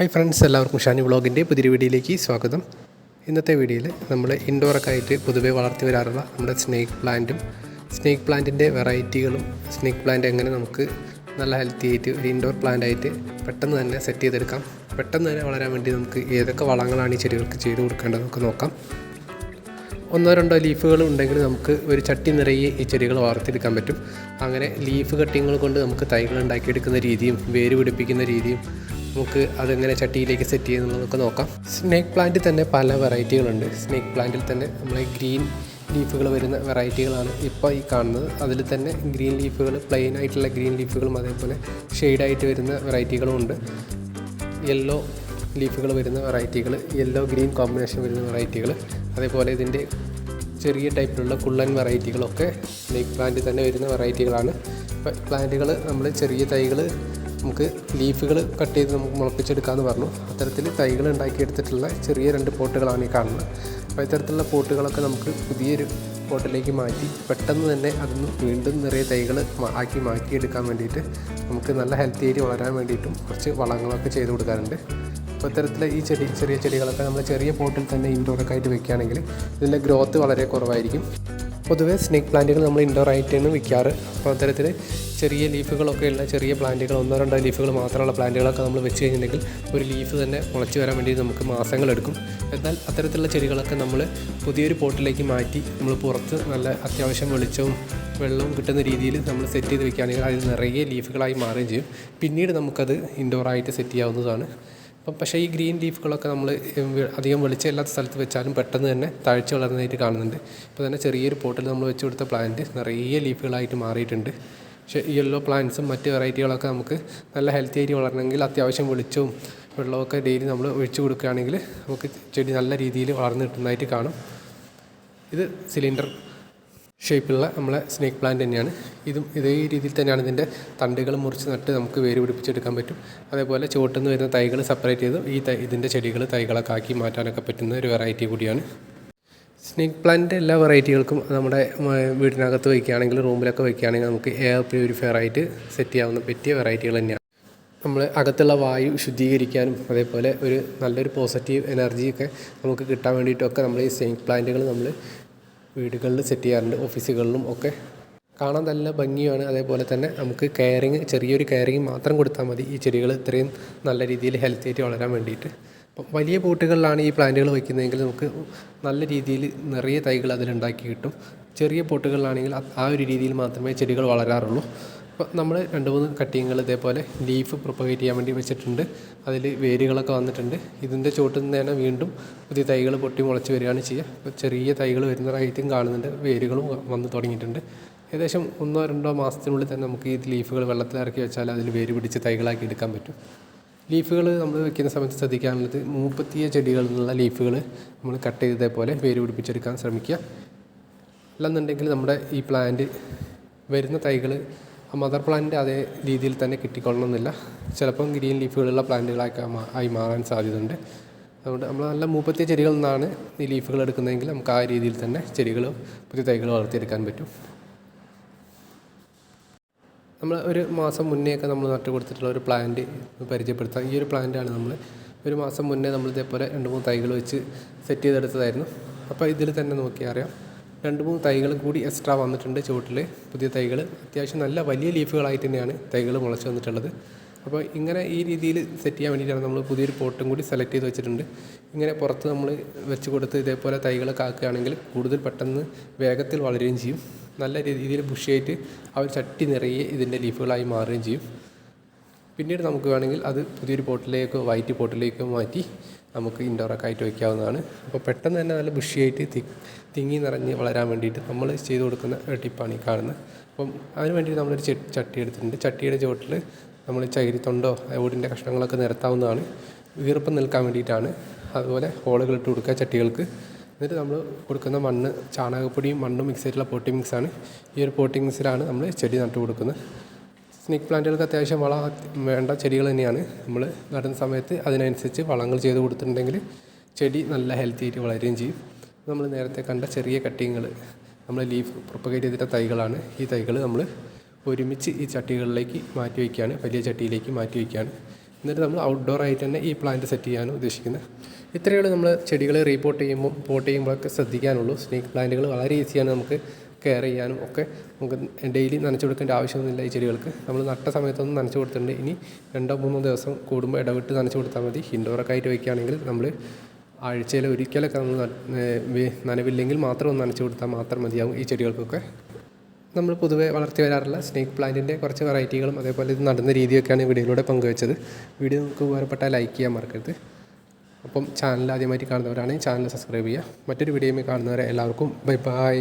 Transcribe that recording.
Hi friends എല്ലാവർക്കും ഷാനി വ്ളോഗിന്റെ പുതിയൊരു വീഡിയോയിലേക്ക് സ്വാഗതം. ഇന്നത്തെ വീഡിയോയിൽ നമ്മൾ ഇൻഡോറൊക്കെ ആയിട്ട് പൊതുവേ വളർത്തി വരാറുള്ള നമ്മുടെ സ്നേക്ക് പ്ലാന്റും സ്നേക്ക് പ്ലാന്റിന്റെ വെറൈറ്റികളും സ്നേക്ക് പ്ലാന്റ് എങ്ങനെ നമുക്ക് നല്ല ഹെൽത്തി ആയിട്ട് ഒരു ഇൻഡോർ പ്ലാന്റ് ആയിട്ട് പെട്ടെന്ന് തന്നെ സെറ്റ് ചെയ്തെടുക്കാം. പെട്ടെന്ന് തന്നെ വളരാൻ വേണ്ടി നമുക്ക് ഏതൊക്കെ വളങ്ങളാണ് ഈ ചെടികൾക്ക് ചെയ്ത് കൊടുക്കേണ്ടത് നമുക്ക് നോക്കാം. ഒന്നോ രണ്ടോ ലീഫുകൾ ഉണ്ടെങ്കിൽ നമുക്ക് ഒരു ചട്ടി നിറയെ ഈ ചെടികൾ വളർത്തിയെടുക്കാൻ പറ്റും. അങ്ങനെ ലീഫ് കട്ടിങ്ങൾ കൊണ്ട് നമുക്ക് തൈകൾ ഉണ്ടാക്കിയെടുക്കുന്ന രീതിയും വേര് പിടിപ്പിക്കുന്ന രീതിയും നമുക്ക് അതെങ്ങനെ ചട്ടിയിലേക്ക് സെറ്റ് ചെയ്യുന്നതൊക്കെ നോക്കാം. സ്നേക്ക് പ്ലാന്റിൽ തന്നെ പല വെറൈറ്റികളുണ്ട് സ്നേക്ക് പ്ലാന്റിൽ തന്നെ നമ്മളെ ഗ്രീൻ ലീഫുകൾ വരുന്ന വെറൈറ്റികളാണ് ഇപ്പോൾ ഈ കാണുന്നത്. അതിൽ തന്നെ ഗ്രീൻ ലീഫുകൾ പ്ലെയിൻ ആയിട്ടുള്ള ഗ്രീൻ ലീഫുകളും അതേപോലെ ഷെയ്ഡായിട്ട് വരുന്ന വെറൈറ്റികളും ഉണ്ട്. യെല്ലോ ലീഫുകൾ വരുന്ന വെറൈറ്റികൾ യെല്ലോ ഗ്രീൻ കോമ്പിനേഷൻ വരുന്ന വെറൈറ്റികൾ അതേപോലെ ഇതിന്റെ ചെറിയ ടൈപ്പിലുള്ള കുള്ളൻ വെറൈറ്റികളൊക്കെ സ്നേക്ക് പ്ലാന്റ് തന്നെ വരുന്ന വെറൈറ്റികളാണ് പ്ലാന്റുകൾ നമ്മൾ ചെറിയ തൈകൾ നമുക്ക് ലീഫുകൾ കട്ട് ചെയ്ത് നമുക്ക് മുളപ്പിച്ചെടുക്കാമെന്ന് പറഞ്ഞു. അത്തരത്തിൽ തൈകൾ ഉണ്ടാക്കിയെടുത്തിട്ടുള്ള ചെറിയ രണ്ട് പോട്ടുകളാണ് ഈ കാണുന്നത്. അപ്പോൾ ഇത്തരത്തിലുള്ള പോട്ടുകളൊക്കെ നമുക്ക് പുതിയൊരു പോട്ടിലേക്ക് മാറ്റി പെട്ടെന്ന് തന്നെ അതിന് വീണ്ടും നിറയെ തൈകൾ ആക്കി മാറ്റിയെടുക്കാൻ വേണ്ടിയിട്ട് നമുക്ക് നല്ല ഹെൽത്തി ആയിട്ട് വളരാൻ വേണ്ടിയിട്ടും കുറച്ച് വളങ്ങളൊക്കെ ചെയ്ത് കൊടുക്കാറുണ്ട് അപ്പോൾ ഇത്തരത്തിലെ ഈ ചെടി ചെറിയ ചെടികളൊക്കെ നമ്മൾ ചെറിയ പോട്ടിൽ തന്നെ ഇൻഡോറൊക്കെ ആയിട്ട് വെക്കുകയാണെങ്കിൽ ഇതിന്റെ ഗ്രോത്ത് വളരെ കുറവായിരിക്കും. പൊതുവേ സ്നേക്ക് പ്ലാന്റുകൾ നമ്മൾ ഇൻഡോർ ആയിട്ടാണ് വിൽക്കാറ് അപ്പോൾ അത്തരത്തിൽ ചെറിയ ലീഫുകളൊക്കെ ഉള്ള ചെറിയ പ്ലാന്റുകൾ ഒന്നോ രണ്ടോ ലീഫുകൾ മാത്രമുള്ള പ്ലാന്റുകളൊക്കെ നമ്മൾ വെച്ച് കഴിഞ്ഞിട്ടുണ്ടെങ്കിൽ ഒരു ലീഫ് തന്നെ മുളച്ച് വരാൻ വേണ്ടി നമുക്ക് മാസങ്ങളെടുക്കും എന്നാൽ അത്തരത്തിലുള്ള ചെടികളൊക്കെ നമ്മൾ പുതിയൊരു പോട്ടിലേക്ക് മാറ്റി നമ്മൾ പുറത്ത് നല്ല അത്യാവശ്യം വെളിച്ചവും വെള്ളവും കിട്ടുന്ന രീതിയിൽ നമ്മൾ സെറ്റ് ചെയ്ത് വെക്കുകയാണെങ്കിൽ അതിൽ നിറയെ ലീഫുകളായി മാറുകയും ചെയ്യും. പിന്നീട് നമുക്കത് ഇൻഡോറായിട്ട് സെറ്റ് ചെയ്യാവുന്നതാണ്. അപ്പം പക്ഷേ ഈ ഗ്രീൻ ലീഫുകളൊക്കെ നമ്മൾ അധികം വെളിച്ചമില്ലാത്ത സ്ഥലത്ത് വെച്ചാലും പെട്ടെന്ന് തന്നെ താഴ്ച വളർന്നതായിട്ട് കാണുന്നുണ്ട്. ഇപ്പോൾ തന്നെ ചെറിയൊരു പോട്ടിൽ നമ്മൾ വെച്ച് കൊടുത്ത പ്ലാന്റ് നിറയെ ലീഫുകളായിട്ട് മാറിയിട്ടുണ്ട്. പക്ഷേ യെല്ലോ പ്ലാന്റ്സും മറ്റ് വെറൈറ്റികളൊക്കെ നമുക്ക് നല്ല ഹെൽത്തി ആയിട്ട് വളരണമെങ്കിൽ അത്യാവശ്യം വെളിച്ചവും വെള്ളമൊക്കെ ഡെയിലി നമ്മൾ ഒഴിച്ചു കൊടുക്കുകയാണെങ്കിൽ നമുക്ക് ചെടി നല്ല രീതിയിൽ വളർന്നു കിട്ടുന്നതായിട്ട് കാണും. ഇത് സിലിണ്ടർ ഷേപ്പിലുള്ള നമ്മളെ സ്നേക്ക് പ്ലാന്റ് തന്നെയാണ്. ഇതും ഇതേ രീതിയിൽ തന്നെയാണ് ഇതിന്റെ തണ്ടുകൾ മുറിച്ച് നട്ട് നമുക്ക് വേര് പിടിപ്പിച്ചെടുക്കാൻ പറ്റും. അതേപോലെ ചുവട്ടിൽ നിന്ന് വരുന്ന തൈകൾ സെപ്പറേറ്റ് ചെയ്ത് ഈ തൈ ഇതിന്റെ ചെടികൾ തൈകളൊക്കെ ആക്കി മാറ്റാനൊക്കെ പറ്റുന്ന ഒരു വെറൈറ്റി കൂടിയാണ്. സ്നേക്ക് പ്ലാന്റിന്റെ എല്ലാ വെറൈറ്റികൾക്കും നമ്മുടെ വീടിനകത്ത് വയ്ക്കുകയാണെങ്കിൽ റൂമിലൊക്കെ വയ്ക്കുകയാണെങ്കിൽ നമുക്ക് എയർ പ്യൂരിഫയർ ആയിട്ട് സെറ്റ് ചെയ്യാവുന്ന പറ്റിയ വെറൈറ്റികൾ തന്നെയാണ്. നമ്മൾ അകത്തുള്ള വായു ശുദ്ധീകരിക്കാനും അതേപോലെ ഒരു നല്ലൊരു പോസിറ്റീവ് എനർജിയൊക്കെ നമുക്ക് കിട്ടാൻ വേണ്ടിയിട്ടൊക്കെ നമ്മൾ ഈ സ്നേക്ക് പ്ലാന്റുകൾ നമ്മൾ വീടുകളിൽ സെറ്റ് ചെയ്യാറുണ്ട് ഓഫീസുകളിലും ഒക്കെ. കാണാൻ നല്ല ഭംഗിയാണ്. അതേപോലെ തന്നെ നമുക്ക് കെയറിങ് ചെറിയൊരു കെയറിങ് മാത്രം കൊടുത്താൽ മതി. ഈ ചെടികൾ ഇത്രയും നല്ല രീതിയിൽ ഹെൽത്തി ആയിട്ട് വളരാൻ വേണ്ടിയിട്ട്. വലിയ പോട്ടുകളിലാണ് ഈ പ്ലാന്റുകൾ വയ്ക്കുന്നതെങ്കിൽ നമുക്ക് നല്ല രീതിയിൽ നിറയെ തൈകൾ അതിലുണ്ടാക്കി കിട്ടും. ചെറിയ പോട്ടുകളിലാണെങ്കിൽ ആ ഒരു രീതിയിൽ മാത്രമേ ചെടികൾ വളരാറുള്ളൂ. അപ്പോൾ നമ്മൾ രണ്ട് മൂന്ന് കട്ടിങ്ങുകൾ ഇതേപോലെ ലീഫ് പ്രൊപ്പഗേറ്റ് ചെയ്യാൻ വേണ്ടി വെച്ചിട്ടുണ്ട്. അതിൽ വേരുകളൊക്കെ വന്നിട്ടുണ്ട്. ഇതിന്റെ ചുവട്ടിൽ നിന്ന് തന്നെ വീണ്ടും പുതിയ തൈകൾ പൊട്ടി മുളച്ച് വരികയാണ് ചെയ്യുക. അപ്പോൾ ചെറിയ തൈകൾ വരുന്നതായിട്ടും കാണുന്നുണ്ട്. വേരുകളും വന്ന് തുടങ്ങിയിട്ടുണ്ട്. ഏകദേശം ഒന്നോ രണ്ടോ മാസത്തിനുള്ളിൽ തന്നെ നമുക്ക് ഈ ലീഫുകൾ വെള്ളത്തിൽ ഇറക്കി വെച്ചാൽ അതിൽ വേര് പിടിച്ച് തൈകളാക്കി എടുക്കാൻ പറ്റും. ലീഫുകൾ നമ്മൾ വെക്കുന്ന സമയത്ത് ശ്രദ്ധിക്കാനുള്ളത് മൂപ്പത്തിയ ചെടികളിൽ നിന്നുള്ള ലീഫുകൾ നമ്മൾ കട്ട് ചെയ്തതേപോലെ വേര് പിടിപ്പിച്ചെടുക്കാൻ ശ്രമിക്കുക. അല്ലെന്നുണ്ടെങ്കിൽ നമ്മുടെ ഈ പ്ലാന്റ് വരുന്ന തൈകൾ ആ മദർ പ്ലാന്റിന്റെ അതേ രീതിയിൽ തന്നെ കിട്ടിക്കൊള്ളണമെന്നില്ല. ചിലപ്പം ഗ്രീൻ ലീഫുകളുള്ള പ്ലാന്റുകളൊക്കെ ആയി മാറാൻ സാധ്യതയുണ്ട്. അതുകൊണ്ട് നമ്മൾ നല്ല മൂപ്പത്തിയ ചെടികളിൽ നിന്നാണ് ഈ ലീഫുകൾ എടുക്കുന്നതെങ്കിൽ നമുക്ക് ആ രീതിയിൽ തന്നെ ചെടികൾ പുതിയ തൈകൾ വളർത്തിയെടുക്കാൻ പറ്റും. നമ്മൾ ഒരു മാസം മുന്നേയൊക്കെ നമ്മൾ നട്ടു കൊടുത്തിട്ടുള്ള ഒരു പ്ലാന്റ് പരിചയപ്പെടുത്താം. ഈ ഒരു പ്ലാന്റാണ് നമ്മൾ ഒരു മാസം മുന്നേ നമ്മൾ ഇതേപോലെ രണ്ട് മൂന്ന് തൈകൾ വെച്ച് സെറ്റ് ചെയ്തെടുത്തതായിരുന്നു. അപ്പോൾ ഇതിൽ തന്നെ നോക്കിയാൽ അറിയാം. രണ്ട് മൂന്ന് തൈകൾ കൂടി എക്സ്ട്രാ വന്നിട്ടുണ്ട് ചുവട്ടിൽ പുതിയ തൈകൾ അത്യാവശ്യം നല്ല വലിയ ലീഫുകളായിട്ട് തന്നെയാണ് തൈകൾ മുളച്ച് വന്നിട്ടുള്ളത്. അപ്പോൾ ഇങ്ങനെ ഈ രീതിയിൽ സെറ്റ് ചെയ്യാൻ വേണ്ടിയിട്ടാണ് നമ്മൾ പുതിയൊരു പോട്ടും കൂടി സെലക്ട് ചെയ്ത് വെച്ചിട്ടുണ്ട്. ഇങ്ങനെ പുറത്ത് നമ്മൾ വെച്ച് കൊടുത്ത് ഇതേപോലെ തൈകളൊക്കെ കാക്കുകയാണെങ്കിൽ കൂടുതൽ പെട്ടെന്ന് വേഗത്തിൽ വളരുകയും ചെയ്യും. നല്ല രീതിയിൽ ബുഷിയായിട്ട് ഒരു ചട്ടി നിറയെ ഇതിന്റെ ലീഫുകളായി മാറുകയും ചെയ്യും. പിന്നീട് നമുക്ക് വേണമെങ്കിൽ അത് പുതിയൊരു പോട്ടിലേക്കോ വൈറ്റ് പോട്ടിലേക്കോ മാറ്റി നമുക്ക് ഇൻഡോറൊക്കെ ആയിട്ട് വയ്ക്കാവുന്നതാണ് അപ്പോൾ പെട്ടെന്ന് തന്നെ നല്ല ബുഷിയായിട്ട് തി തിങ്ങി നിറഞ്ഞ് വളരാൻ വേണ്ടിയിട്ട് നമ്മൾ ചെയ്ത് കൊടുക്കുന്ന ടിപ്പാണ് ഈ കാണുന്നത്. അപ്പം അതിന് വേണ്ടി നമ്മളൊരു ചട്ടി എടുത്തിട്ടുണ്ട്. ചട്ടിയുടെ ചുവട്ടിൽ നമ്മൾ ചകിരിത്തൊണ്ടോ ഓടിന്റെ കഷ്ണങ്ങളൊക്കെ നിരത്താവുന്നതാണ്. വീർപ്പം നിൽക്കാൻ വേണ്ടിയിട്ടാണ്. അതുപോലെ ഹോളുകൾ ഇട്ട് കൊടുക്കുക ചട്ടികൾക്ക്. എന്നിട്ട് നമ്മൾ കൊടുക്കുന്ന മണ്ണ് ചാണകപ്പൊടിയും മണ്ണും മിക്സ് ആയിട്ടുള്ള പോട്ടി മിക്സാണ് ഈ ഒരു പോട്ടി മിക്സിലാണ് നമ്മൾ ചെടി നട്ടു കൊടുക്കുന്നത്. സ്നേക്ക് പ്ലാന്റുകൾക്ക് അത്യാവശ്യം വള വേണ്ട ചെടികൾ തന്നെയാണ്. നമ്മൾ നടുന്ന സമയത്ത് അതിനനുസരിച്ച് വളങ്ങൾ ചെയ്ത് കൊടുത്തിട്ടുണ്ടെങ്കിൽ ചെടി നല്ല ഹെൽത്തി ആയിട്ട് വളരുകയും ചെയ്യും. നമ്മൾ നേരത്തെ കണ്ട ചെറിയ കട്ടിങ്ങൾ നമ്മൾ ലീഫ് പ്രൊപ്പഗേറ്റ് ചെയ്തിട്ട തൈകളാണ്. ഈ തൈകൾ നമ്മൾ ഒരുമിച്ച് ഈ ചട്ടികളിലേക്ക് മാറ്റി വയ്ക്കുകയാണ് വലിയ ചട്ടിയിലേക്ക് മാറ്റി വയ്ക്കുകയാണ്. എന്നിട്ട് നമ്മൾ ഔട്ട്ഡോർ ആയിട്ട് തന്നെ ഈ പ്ലാന്റ് സെറ്റ് ചെയ്യാനും ഉദ്ദേശിക്കുന്നത്. ഇത്രയുള്ള നമ്മൾ ചെടികൾ റീപോർട്ട് ചെയ്യുമ്പോൾ പോട്ട് ചെയ്യുമ്പോഴൊക്കെ ശ്രദ്ധിക്കാനുള്ളൂ. സ്നേക്ക് പ്ലാന്റുകൾ വളരെ ഈസിയാണ് നമുക്ക് കെയർ ചെയ്യാനും ഒക്കെ. നമുക്ക് ഡെയിലി നനച്ചു കൊടുക്കേണ്ട ആവശ്യമൊന്നുമില്ല ഈ ചെടികൾക്ക്. നമ്മൾ നട്ട സമയത്തൊന്നും നനച്ചു കൊടുത്തിട്ടുണ്ട്. ഇനി രണ്ടോ മൂന്നോ ദിവസം കൂടുമ്പോൾ ഇടവിട്ട് നനച്ചു കൊടുത്താൽ മതി. ഇൻഡോറൊക്കെ ആയിട്ട് വയ്ക്കുകയാണെങ്കിൽ നമ്മൾ ആഴ്ചയിൽ ഒരിക്കലൊക്കെ നമ്മൾ നനവില്ലെങ്കിൽ മാത്രം ഒന്ന് നനച്ചു കൊടുത്താൽ മാത്രം മതിയാവും ഈ ചെടികൾക്കൊക്കെ. നമ്മൾ പൊതുവെ വളർത്തി വരാറുള്ള സ്നേക്ക് പ്ലാന്റിന്റെ കുറച്ച് വെറൈറ്റികളും അതേപോലെ ഇത് നടുന്ന രീതിയൊക്കെയാണ് ഈ വീഡിയോയിലൂടെ പങ്കുവച്ചത്. വീഡിയോ നിങ്ങൾക്ക് ഉപകാരപ്പെട്ടാൽ ലൈക്ക് ചെയ്യാൻ മറക്കരുത്. അപ്പം ചാനൽ ആദ്യമായിട്ട് കാണുന്നവരാണെങ്കിൽ ചാനൽ സബ്സ്ക്രൈബ് ചെയ്യുക. മറ്റൊരു വീഡിയോയിൽ കാണുന്നവരെ എല്ലാവർക്കും ബൈ ബൈ